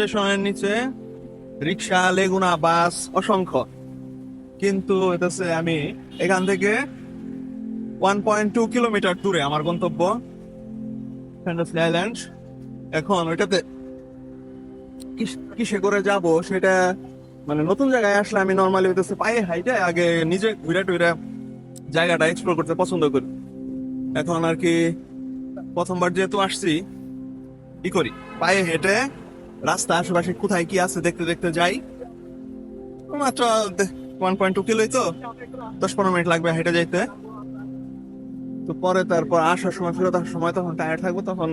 স্টেশনের নিচে রিক্সা, লেগুনা, বাস অসংখ্য। কিন্তু হইতেছে আমি এখান থেকে ওয়ান পয়েন্ট টু কিলোমিটার দূরে আমার গন্তব্য আইল্যান্ড এখন ওইটাতে কিসে করে যাব সেটা মানে নতুন জায়গায় আসলে আমি নর্মালি হইতেছে পায়ে হাইটে আগে নিজে ঘুরে টুরে জায়গাটা এক্সপ্লোর করতে পছন্দ করি। এখন আর কি প্রথমবার যেহেতু আসছি, কি করি? পায়ে হেঁটে রাস্তা আশেপাশে কোথায় কি আছে দেখতে দেখতে যাই। মাত্র ওয়ান পয়েন্ট টু কিলোই তো। দশ পনেরো মিনিট লাগবে হেঁটে যাইতে। তো পরে তারপর আসার সময়, ফেরত আসার সময় তখন টায়ার থাকব, তখন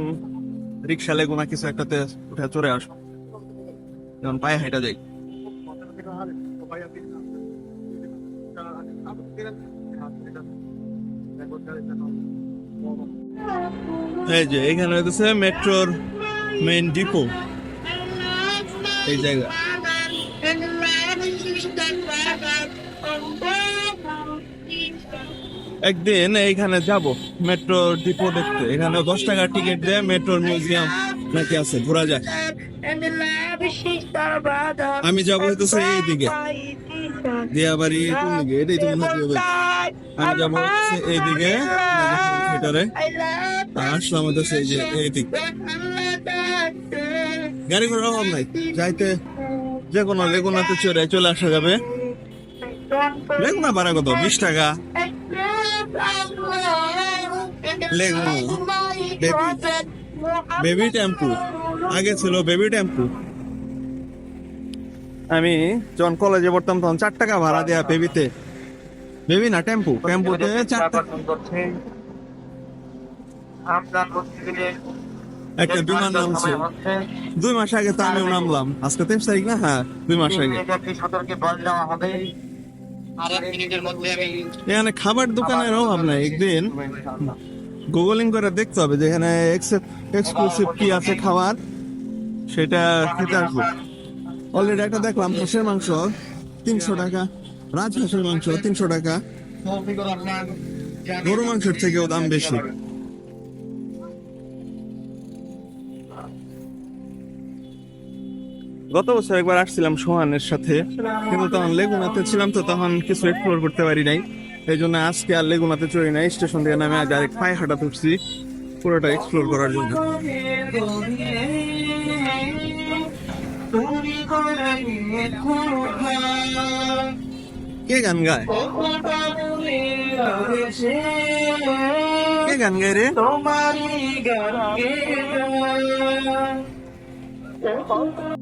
রিক্সা, লেগুনা কিছু একটাতে উঠে চড়ে আসব। যেমন পায়ে হেঁটে যাই। এই যে, এখানে হইতেছে মেট্রোর মেইন ডিপো এই জায়গা। একদিন এইখানে যাব মেট্রো ডিপো দেখতে। এখানে দশ টাকার টিকিট দিয়ে মেট্রোর মিউজিয়াম নাকি আছে, ঘোরা যায়। আমি যাব হইতেছে এইদিকে। দিয়াবাড়ি কোন দিকে এটাই তো মনে হয় আমি যাব হচ্ছে এইদিকে থিয়েটারে আসলাম হইতেছে এই যে এইদিক। গাড়ি ঘোড়ার অভাব নাই। যাইতে যে কোনো লেগুনাতে চড়ে চলে আসা যাবে। লেগুনা ভাড়া কত? বিশ টাকা। লেগুনা। বেবি। টেম্পু। আগে ছিল বেবি টেম্পু। আমি যখন কলেজে পড়তাম তখন চার টাকা ভাড়া দেয়া বেবিতে। বেবি না, টেম্পু। টেম্পুতে চার টাকা একটা বিমান নামছে দুই মাস আগে তো আমিও নামলাম। আজকে তেইশ তারিখ না? হ্যাঁ দুই মাস আগে। আমি এখানে খাবার দোকানের অভাব নাই একদিন। গুগলিং করে দেখতে হবে যে এখানে এক্সক্লুসিভ কি আছে খাবার। সেটা খেতে আসব। অলরেডি একটা দেখলাম হাঁসের মাংস তিনশো টাকা। রাজহাঁসের মাংস তিনশো টাকা। গরু মাংসের থেকেও দাম বেশি। গত বছর একবার আসছিলাম সোহানের সাথে। কিন্তু তখন লেগুনাতে ছিলাম তো, তখন কিছু এক্সপ্লোর করতে পারি নাই। এই জন্য আজকে আর লেগুনাতে চড়ি নাই, স্টেশন থেকে নামে ডাইরেক্ট পায়ে হাঁটা তুলছি পুরোটা এক্সপ্লোর করার জন্য। কে গান গায়? কে গান গায় রে?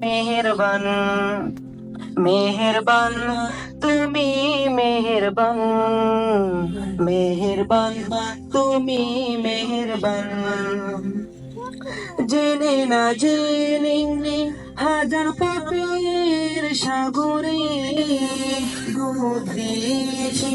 মেহেরবান মেহেরবান তুমি মেহেরবান মেহেরবান তুমি মেহেরবান জেনে না জেনে হাজার পাপের সাগরে দিয়েছি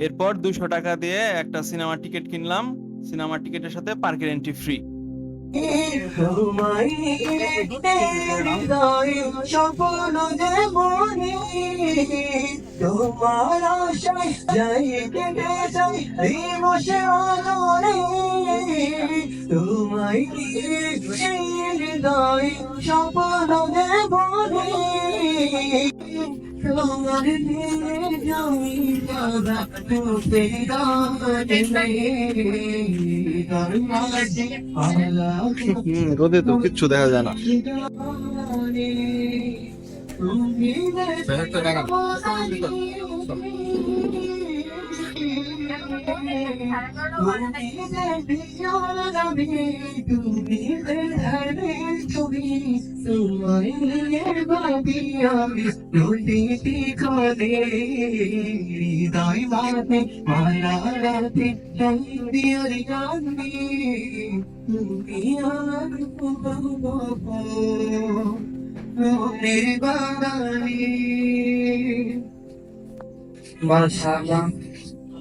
এরপর দুশো টাকা দিয়ে একটা সিনেমা টিকিট কিনলাম। সিনেমা টিকিটের সাথে পার্কের এন্ট্রি ফ্রি স্বপ্ন দেবনি তোমার আশায় যাই কেটে যাই দিবসে আলোরে তোমায় হৃদয় স্বপ্ন দেবনি তোমার রোদে তো কিচ্ছু দেখা যায় না। তুমি হৃদয় মাতে মালা রাতে চন্দিয়ার গান্ধী মনের বাঙালি মাসালাম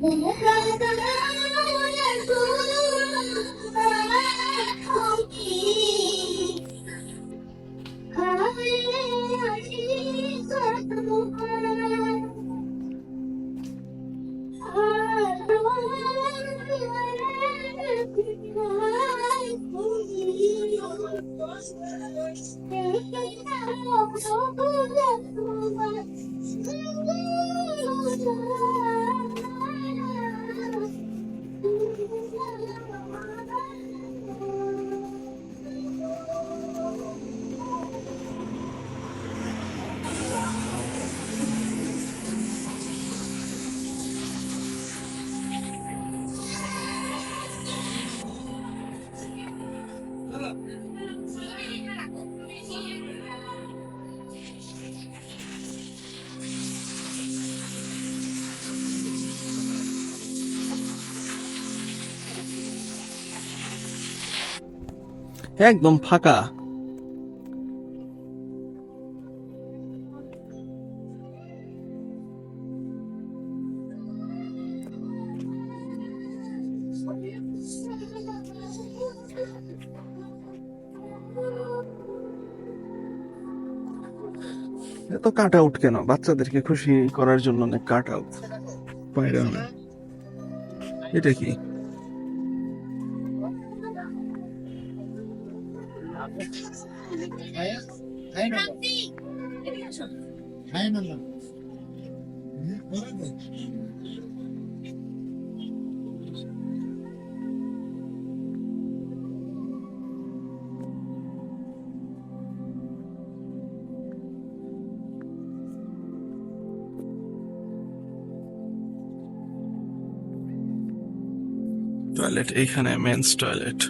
Como un planeta. একদম ফাঁকা এত কাট আউট কেন? বাচ্চাদেরকে খুশি করার জন্য কাট আউট স্পাইডারম্যান এটা কি? টয়লেট এইখানে মেন্স টয়লেট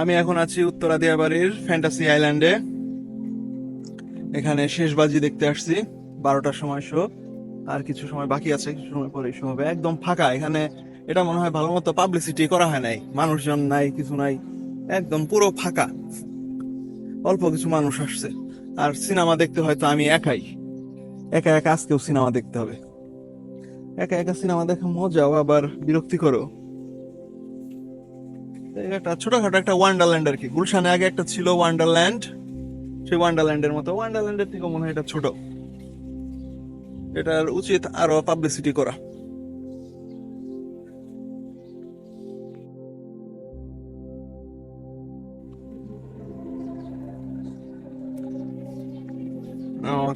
আমি এখন আছি উত্তরা দিয়াবাড়ির ফ্যান্টাসি আইল্যান্ডে। এখানে শেষ বাজি দেখতে আসছি, বারোটার সময় শো। আর কিছু সময় বাকি আছে, কিছু সময় পরে শো হবে। একদম ফাঁকা, এখানে এটা মনে হয় ভালো মতো পাবলিসিটি করা হয় নাই। মানুষজন নাই, কিছু নাই। একদম পুরো ফাঁকা। অল্প কিছু মানুষ আসছে। আর সিনেমা দেখতে হয়তো আমি একাই। একা একা আজকেও সিনেমা দেখতে হবে। একা একা সিনেমা দেখা মজাও আবার বিরক্তিকরও। একটা ছোটখাটো একটা ওয়ান্ডারল্যান্ড আর কি। গুলশানে আগে একটা ছিল ওয়ান্ডারল্যান্ড সেই ওয়ান্ডারল্যান্ডের মতো। ওয়ান্ডারল্যান্ডের থেকে মনে হয় এটা ছোট। এটার উচিত আরও পাবলিসিটি করা।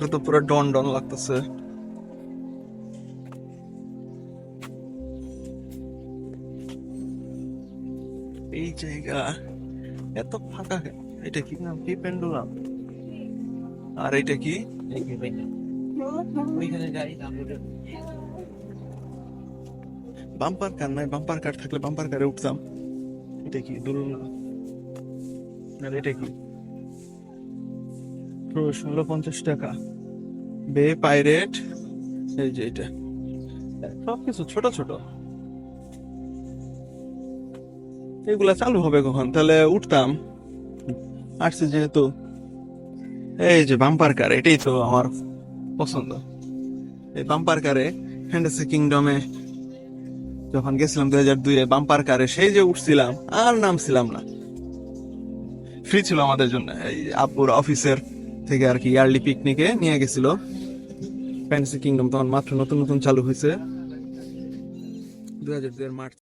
না, তো পুরো ডন ডন লাগতেছে। এই জায়গা এত ফাঁকা এটা কি নাম? কি পেন্ডুলাম? আর এটা কি? Bumper car? নাই বাম্পার কার থাকলে বাম্পার কারে উঠতাম। এটা কি? দুলনা। আর এটা কি? ষোলো পঞ্চাশ টাকা। বে, পাইরেট, এই যে এটা। সবকিছু ছোট ছোট। এগুলা চালু হবে কখন? তাহলে উঠতাম। আসছে যেহেতু। এই যে বাম্পার কার এটাই তো আমার পছন্দ। এই বাম্পার কারে ফ্যান্টাসি কিংডমে যখন গেছিলাম দুই হাজার দুইয়ে বাম্পার কারে সেই যে উঠছিলাম, আর নামছিলাম না। ফ্রি ছিল আমাদের জন্য। এই আব্বুর অফিসের থেকে আর কি ইয়ারলি পিকনিকে নিয়ে গেছিল। ফ্যান্সি কিংডম তখন মাত্র নতুন নতুন চালু হয়েছে। দু হাজার দুয়ের মার্চ